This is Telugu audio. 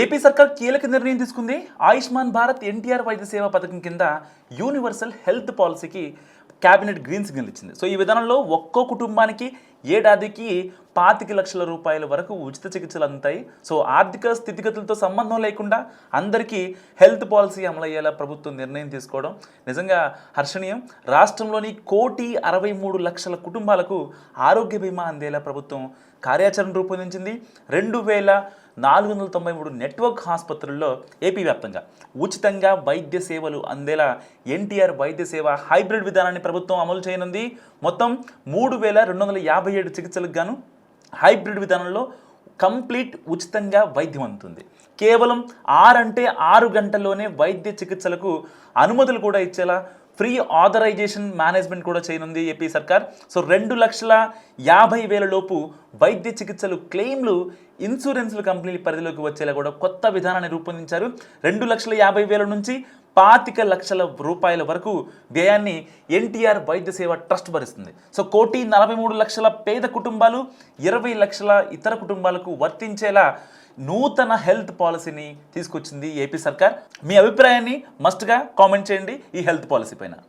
ఏపీ సర్కార్ కీలక నిర్ణయం తీసుకుంది. ఆయుష్మాన్ భారత్ ఎన్టీఆర్ వైద్య సేవా పథకం కింద యూనివర్సల్ హెల్త్ పాలసీకి క్యాబినెట్ గ్రీన్ సిగ్నల్ ఇచ్చింది. సో ఈ విధానంలో ఒక్కో కుటుంబానికి ఏడాదికి పాతిక లక్షల రూపాయల వరకు ఉచిత చికిత్సలు అందుతాయి. సో ఆర్థిక స్థితిగతులతో సంబంధం లేకుండా అందరికీ హెల్త్ పాలసీ అమలయ్యేలా ప్రభుత్వం నిర్ణయం తీసుకోవడం నిజంగా హర్షణీయం. రాష్ట్రంలోని కోటి అరవై మూడు లక్షల కుటుంబాలకు ఆరోగ్య బీమా అందేలా ప్రభుత్వం కార్యాచరణ రూపొందించింది. రెండు వేల నాలుగు వందల తొంభై మూడు నెట్వర్క్ ఆసుపత్రుల్లో ఏపీ వ్యాప్తంగా ఉచితంగా వైద్య సేవలు అందేలా ఎన్టీఆర్ వైద్య సేవ హైబ్రిడ్ విధానాన్ని ప్రభుత్వం అమలు చేయనుంది. మొత్తం మూడు వేల రెండు వందల యాభై యాభై ఏడు చికిత్సలకు గాను హైబ్రిడ్ విధానంలో కంప్లీట్ ఉచితంగా వైద్యం అందుతుంది. కేవలం ఆరంటే ఆరు గంటల్లోనే వైద్య చికిత్సలకు అనుమతులు కూడా ఇచ్చేలా ఫ్రీ ఆథరైజేషన్ మేనేజ్మెంట్ కూడా చేయనుంది ఏపీ సర్కార్. సో రెండు లక్షల యాభై వేల లోపు వైద్య చికిత్సలు క్లెయిమ్లు ఇన్సూరెన్స్లు కంపెనీల పరిధిలోకి వచ్చేలా కూడా కొత్త విధానాన్ని రూపొందించారు. రెండు లక్షల యాభై వేల నుంచి పాతిక లక్షల రూపాయల వరకు వ్యయాన్ని ఎన్టీఆర్ వైద్య సేవ ట్రస్ట్ భరిస్తుంది. సో కోటి నలభై మూడు లక్షల పేద కుటుంబాలు ఇరవై లక్షల ఇతర కుటుంబాలకు వర్తించేలా నూతన హెల్త్ పాలసీని తీసుకొచ్చింది ఏపీ సర్కార్. మీ అభిప్రాయాన్ని మస్ట్గా కామెంట్ చేయండి ఈ హెల్త్ పాలసీ పైన.